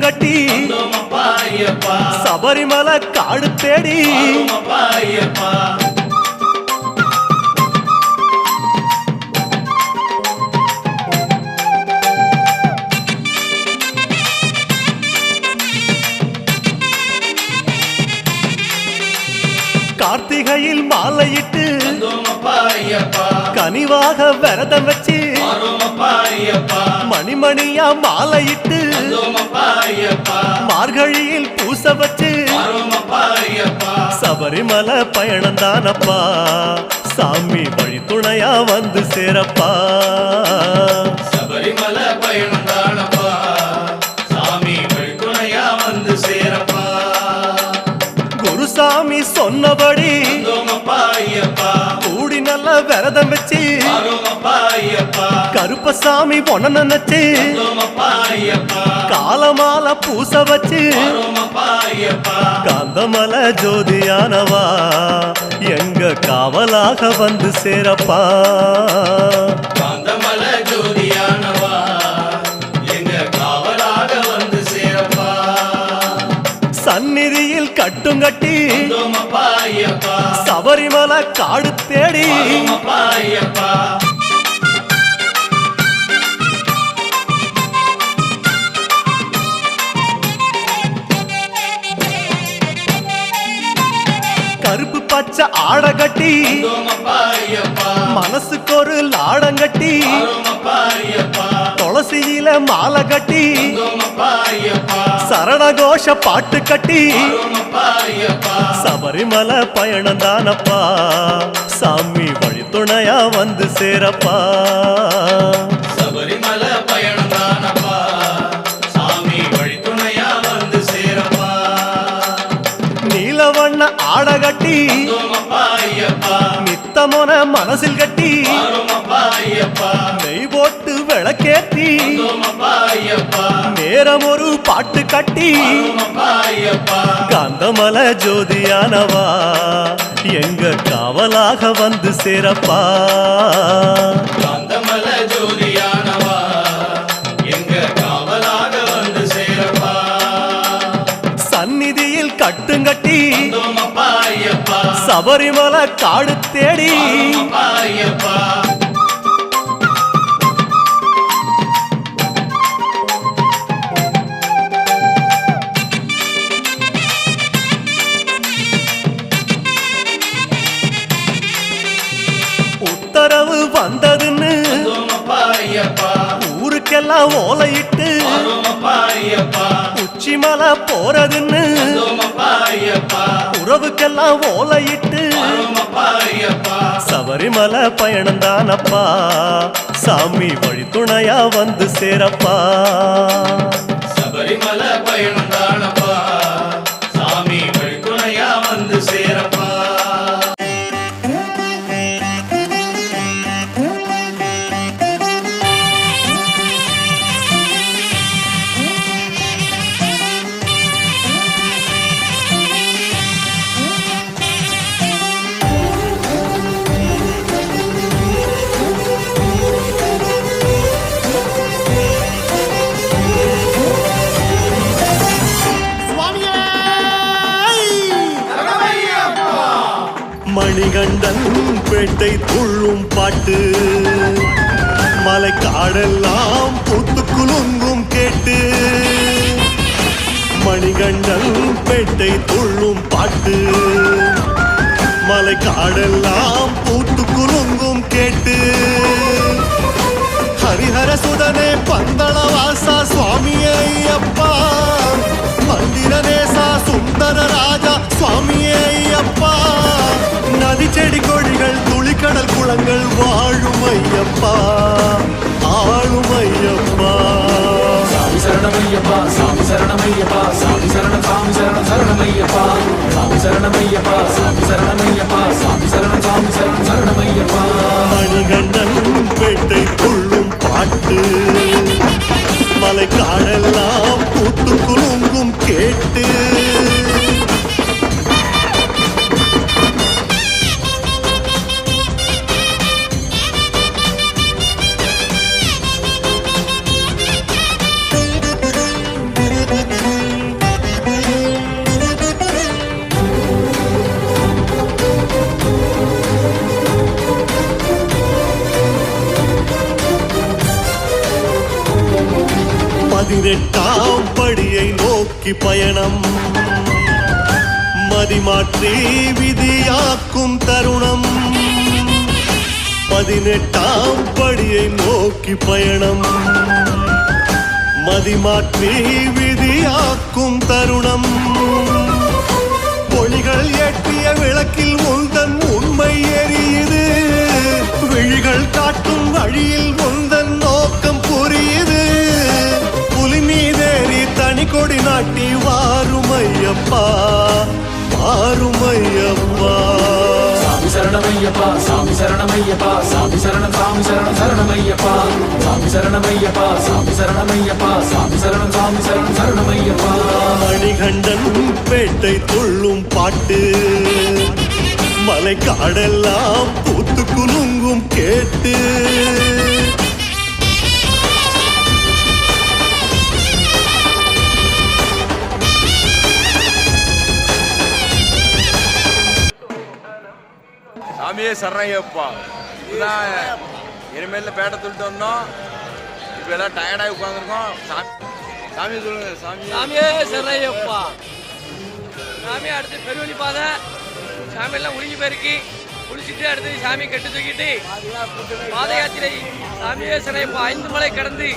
கட்டி சபரிமலை காடு தேடி கார்த்திகையில் மாலையிட்டு கனிவாக விரதம் வச்சு மணிமணியா மாலையிட்டு மார்கழியில் பூச வச்சு சபரிமலை பயணம் தானப்பா. சாமி வழி துணையா வந்து சேரப்பா. சபரிமலை பயணம் தானப்பா. சாமி வழித்துணையா வந்து சேரப்பா. குருசாமி சொன்னபடி விரதம் வச்சு கருப்பசாமி பொண்ண நினைச்சு. காலமால பூச வச்சு. காந்தமல ஜோதியானவா. எங்க காவலாக வந்து சேரப்பா. காந்தமல ஜோதியா. சந்நிதியில் கட்டும் கட்டி சபரிமலை காடு தேடி கருப்பு பச்சை ஆடை கட்டி. மனசுக்கு ஒரு லாடம் கட்டி. துளசியில மாலை கட்டி. வந்தோமப்பா ஐயப்பா சரணகோஷ பாட்டு கட்டி. சபரிமலை பயணம் தானப்பா. சாமி வழித்துணையா வந்து சேரப்பா. கட்டி வந்தோமப்பா மனசில் கட்டி நெய் போட்டு விளக்கேத்தி நேரம் ஒரு பாட்டு கட்டி காந்தமல ஜோதியானவா எங்க காவலாக வந்து சேரப்பா. சபரிமலை காடு தேடி. எல்லாம் ஓலையிட்டு சபரிமலை பயணம் தானப்பா சாமி வழி துணையா வந்து சேரப்பா. சபரிமலை பயணம் கந்தன் பேட்டை துள்ளும் பாட்டு. மலை காடெல்லாம் பூத்துக்குலுங்கும் கேட்டு. மணிகண்டன் பேட்டை துள்ளும் பாட்டு. மலை காடெல்லாம் பூத்துக்குலுங்கும் கேட்டு. ஹரிஹர சுதனே பந்தள வாசா செடி கொடிகள் துளிக்கடல் குளங்கள் வாழும் ஐயப்பா ஆளும் ஐயப்பா. சாமி சரணமையப்பா சாமி சரணமையப்பா சாமி சரணம் சாமி சரணம் சரணமையப்பா சாமி சரணமையப்பா சாமி சரணமையப்பா சாமி சரணம் சாமி சரணம் சரணமையப்பா மணிகண்டன் பேட்டை துள்ளும் பாட்டு. எட்டாம் படியை நோக்கி பயணம். மதிமாற்றி விதியாக்கும் தருணம். பதினெட்டாம் படியை நோக்கி பயணம். மதிமாற்றி விதியாக்கும் தருணம். ஒளிகள் ஏற்றிய விளக்கில் உந்தன் உண்மை எரியுது. விழிகள் காட்டும் வழியில் உந்தன் கொடி நாட்டி வாருமையப்பா வாருமையப்பா. சாமி சரணமையப்பா சாமி சரணமையப்பா சாமி சரணம் சாமி சரணம் சரணமையப்பா. சாமி சரணமையப்பா சாமி சரணமையப்பா சாமி சரணம் சாமி சரணம் சரணமையப்பா. மணிகண்டன் பேட்டை துள்ளும் பாட்டு மலை காடெல்லாம் பூத்து குலுங்கும் கேட்டு சாமியே சரணையப்பா இதுதான் இனிமேல் பேட்டை துளிட்டு வந்தோம். இப்போ எல்லாம் டயர்டாகி உட்காந்துருக்கோம் சாமி சாமி சொல்லுங்க சாமி சாமியே சரையப்பா சாமி அடுத்து பெருவழி பாதை. சாமி எல்லாம் உருகி போயிருக்கு குளிச்சுட்டு அடுத்து சாமி கட்டு தூக்கிட்டு பாத யாத்திரை சாமியே சரையப்பா ஐந்து மலை கடந்து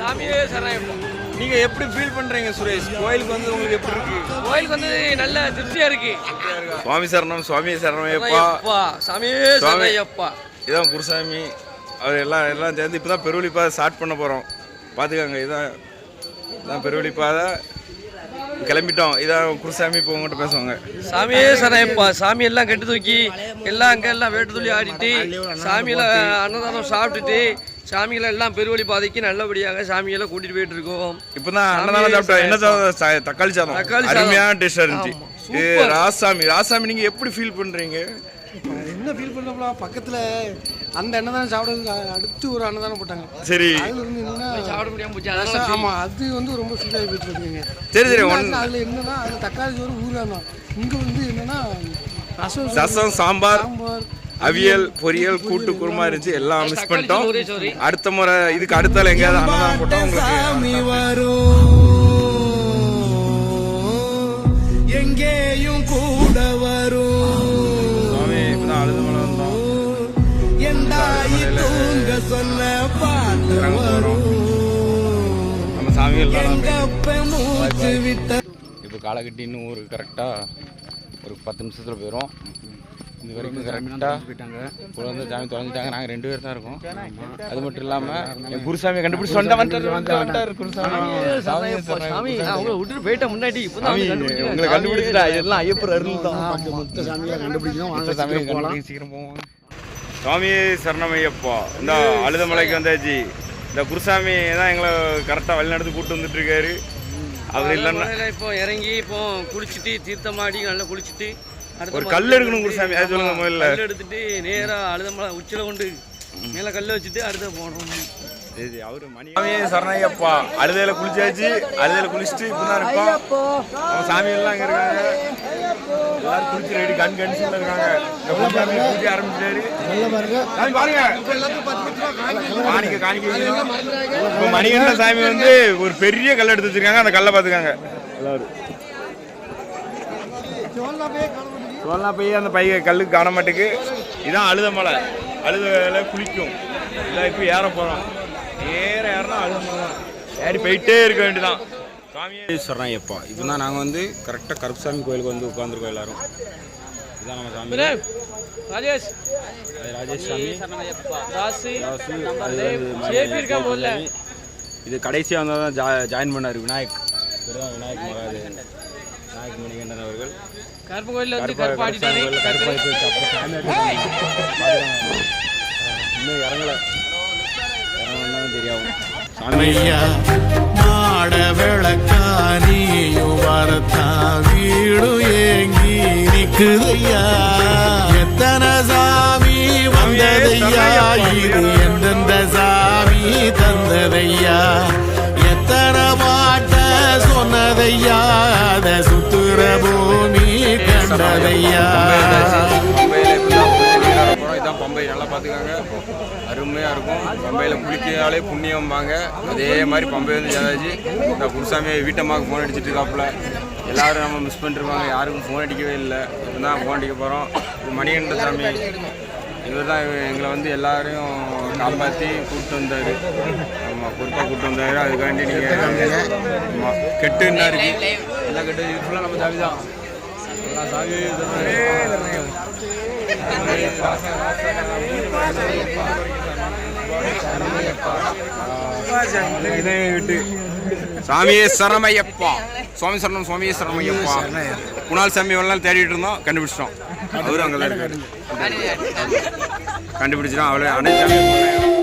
சாமியே சரையப்பா நீங்க எப்படி ஃபீல் பண்றீங்க சுரேஷ்? கோயிலுக்கு வந்து உங்களுக்கு எப்படி இருக்கு? கோயிலுக்கு வந்து நல்ல திருப்தியா இருக்கு. சுவாமி சரணம் சுவாமி சரணமையப்பா சாமியே சுவாமி. சரையப்பா இதான் குருசாமி. அவர் எல்லாம் எல்லாம் சேர்ந்து இப்போ தான் பெருவழி பாதை ஸ்டார்ட் பண்ண போகிறோம் பார்த்துக்கோங்க இதான் இதான் பெருவழி பாதை கிளம்பிட்டோம். இதான் குருசாமி இப்போ உங்கள்கிட்ட பேசுவாங்க. சாமியே சரையப்பா சாமி எல்லாம் கட்டு தூக்கி எல்லாம் அங்க எல்லாம் வேட்டு துள்ளி ஆடிட்டு சாமியில அன்னதானம் சாப்பிட்டுட்டு சாமிகளை எல்லாம் பெருவழி பாதைக்கு நல்லபடியாக சாமியெல்லாம் கூட்டிட்டு போயிட்டு இருக்கோம் இப்போ தான் அன்னதானம் சாப்பிட்டோம் என்ன சாதம்? சா- தக்காளி சாதம். தக்காளி. அருமையான டேஸ்டாக இருந்துச்சு. ராசாமி ராசாமி நீங்கள் எப்படி ஃபீல் பண்ணுறீங்க என்ன ஃபீல் பண்ணப்பல பக்கத்தில் அந்த அன்னதானம் சாப்பிடுறதுக்கு அ- அடுத்து ஒரு அன்னதானம் போட்டாங்க. சரி. அதுல இருந்து என்னன்னா சாப்பிட முடியாம போச்சு. ஆமா அது வந்து ரொம்ப ஃபீல் ஆகி போயிட்டு இருக்குங்க சரி சரி அதுல என்னன்னா அதுல தக்காளி சோறு ஊறானோம் இங்க வந்து என்னன்னா ரசம் ரசம் சாம்பார். சாம்பார் அவியல் பொரியல் கூட்டு குருமா இருந்துச்சு எல்லாம் மிஸ் பண்ணிட்டோம். அடுத்த முறை இதுக்கு அடுத்தால எங்கேயாவது அன்னதானம் போட்டோம் உங்களுக்கு எங்கேயும் கூட வரும் சுவாமி இப்பதான் அழுது மலை வந்தோம். சொன்ன நம்ம சாமிகள் இப்போ காலகட்டி இன்னும் ஒரு கரெக்டாக ஒரு பத்து நிமிஷத்தில் போயிடும் இது வரைக்கும் கரெக்டாக வந்து சாமி தொலைஞ்சிட்டாங்க நாங்கள் ரெண்டு பேர் தான் இருக்கோம். அது மட்டும் இல்லாமல் என் குருசாமியை கண்டுபிடிச்சு வந்தா வந்துட்டாரு குருசாமி. சாமி உங்களை விட்டுட்டு போயிட்டேன் முன்னாடி. உங்களை கண்டுபிடிச்சிட்டா எல்லாம் ஐயப்பர் அருள் தான் மொத்த சாமியாக கண்டுபிடிக்கணும். வாங்க சாமியை கண்டுபிடிச்சு சீக்கிரம் போவோம். சுவாமி சரணமையப்பா. இந்த அழுதமலைக்கு வந்தாச்சு. இந்த குருசாமி தான் எங்களை கரெக்டாக வழிநடத்து கூட்டு வந்துட்டு இருக்காரு. அவர் இல்லைன்னா இப்போ இறங்கி இப்போ குளிச்சுட்டு தீர்த்தமாடி நல்லா குளிச்சுட்டு ஒரு கல் எடுக்கணும் குருசாமி அது சொல்லுங்க முதல்ல. கல் எடுத்துட்டு நேரா அழுதமலை உச்சில கொண்டு மேல கல்ல வச்சுட்டு அடுத்த போனோம் சரி அவரு மணி அழுதையில குளிச்சாச்சு. அழுதையில குளிச்சுட்டு சாமி எல்லாம் இங்க இருக்காங்க. எல்லாரும் குளிச்சு ரெடி கண் கண்டிஷன்ல இருக்காங்க. ஆரம்பிச்சிட்டாரு சாமி பாருங்க. காணிக்க காணிக்க மணிகண்ட சாமி வந்து ஒரு பெரிய கல் எடுத்து வச்சிருக்காங்க. அந்த கல்லை பாத்துக்காங்க எல்லாரும் சோழனா போய் அந்த பைய கல்லுக்கு காண மாட்டுக்கு இதான் அழுத மலை. அழுதல குளிக்கும். இல்லை இப்போ ஏற போகிறோம் ஏற ஏறனா அழுத மலை தான். ஏறி போயிட்டே இருக்க வேண்டியதான் சாமியே. சொல்கிறேன் எப்போ இப்போ தான் நாங்கள் வந்து கரெக்டாக கருப்புசாமி கோயிலுக்கு வந்து உட்காந்துருக்கோம் எல்லாரும். இதான் நம்ம சாமி. ராஜேஷ். ராஜேஷ் சாமி. ராசி. இது கடைசியாக வந்தால் தான் ஜா ஜாயின் பண்ணார் விநாயக். விநாயக் மகாதேவ் விநாயக் மணிகண்டன் அவர்கள் கருப்பு கோயில்ல வந்து கருப்பா ஆடிட்டாரு இன்னும் இறங்கல சாமி ஐயா மாட விளக்கானியும் வரத்தா வீடு ஏங்கி நிக்குதையா? எத்தனை சாமி வந்ததையா? இது எந்தெந்த கண்டதையா? போகிறோம் இதான் பம்பை. நல்லா பார்த்துக்காங்க. அருமையாக இருக்கும். பம்பையில் புண்ணியம் புண்ணியம்பாங்க அதே மாதிரி பம்பை வந்து ஜாதாஜி இந்த குருசாமி வீட்டம்மாவுக்கு ஃபோன் அடிச்சிட்டு இருக்காப்புல எல்லாரும் நம்ம மிஸ் பண்ணிருப்பாங்க யாருக்கும் ஃபோன் அடிக்கவே இல்லை. இப்போ தான் ஃபோன் அடிக்க போகிறோம் இது மணிகண்ட சாமி இவர் தான் எங்களை வந்து எல்லாரையும் காப்பாற்றி கூப்பிட்டு வந்தார். ஆமாம் பொறுப்பாக கூப்பிட்டு வந்தார். அதுக்காண்டி நீங்கள் ஆமாம் கெட்டுன்னா இருக்குது எல்லாம் கெட்டு இது ஃபுல்லாக நம்ம சாமி தான். சாமியே சரமையப்பா சுவாமி சரணம் சுவாமியே சரமையப்பா குணால் சாமி எல்லாம் தேடிட்டு இருந்தோம் கண்டுபிடிச்சிட்டோம். அவரும் அங்கே இருக்காரு. கண்டுபிடிச்சிட்டோம் அவ்வளோ அனைத்து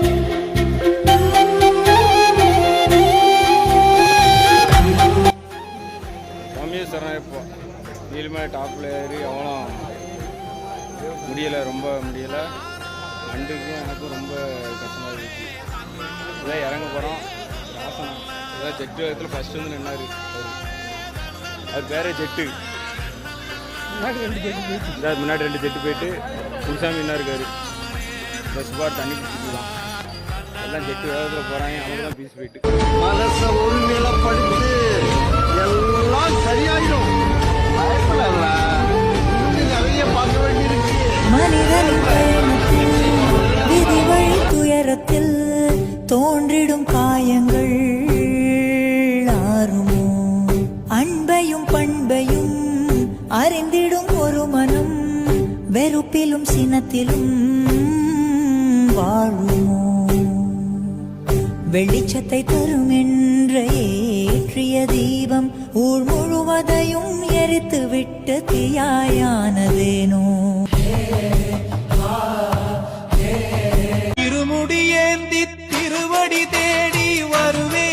டாப்பில் ஏறி அவ்வளோ முடியலை ரொம்ப முடியலை. அண்டுக்கும் எனக்கும் ரொம்ப கஷ்டமாக இருந்துச்சு. இதான் இறங்க போகிறோம் ஆசனம். இதான் ஜெட்டு வேகத்தில் ஃபஸ்ட்டு வந்து நின்னாரு. அவரு. அது பேரே ஜெட்டு முன்னாடி ரெண்டு ஜெட்டு போயிட்டு. குருசாமி என்ன இருக்காரு? பஸ் பார் தண்ணி தான் எல்லாம் ஜெட்டு வேகத்தில் போகிறாங்க அவங்க தான் பீஸ் போயிட்டு. தீபம் ஊர் முழுவதையும் எரித்து விட்ட தீயாயானதேனோ திருமுடியேந்தி திருவடி தேடி வருவே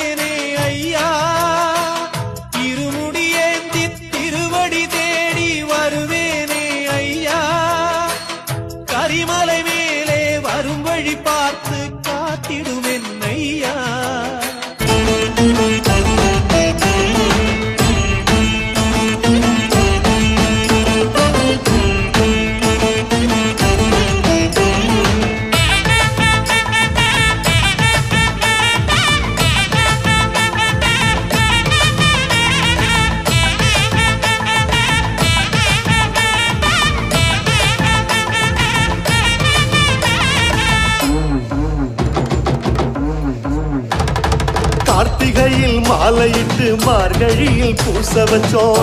பூச வச்சோம்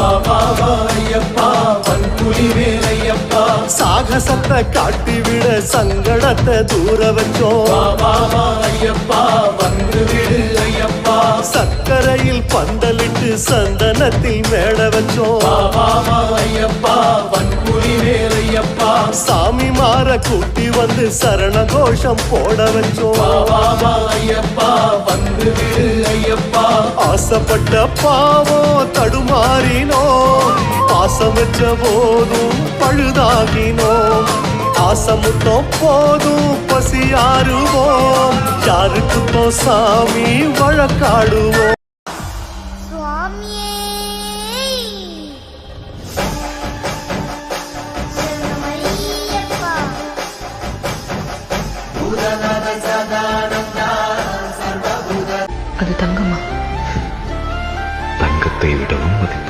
சாகசத்தை காட்டிவிட சங்கடத்தை தூர வச்சோம். சக்கரையில் பந்தலிட்டு சந்தனத்தில் மேட வச்சோம். சாமி மாற கூட்டி வந்து சரண கோஷம் போட வச்சோம். ஆசைப்பட்ட பாவம் தடுமாறினோ பாசம் வச்ச போதும் பழுதாகினோம். ஆசமுத்தம் போதும் பசியாறுவோம். யாருக்குத்தோ சாமி வழக்காடுவோம். அது தங்கம்மா தங்கத்தை விடவும் மதிப்பு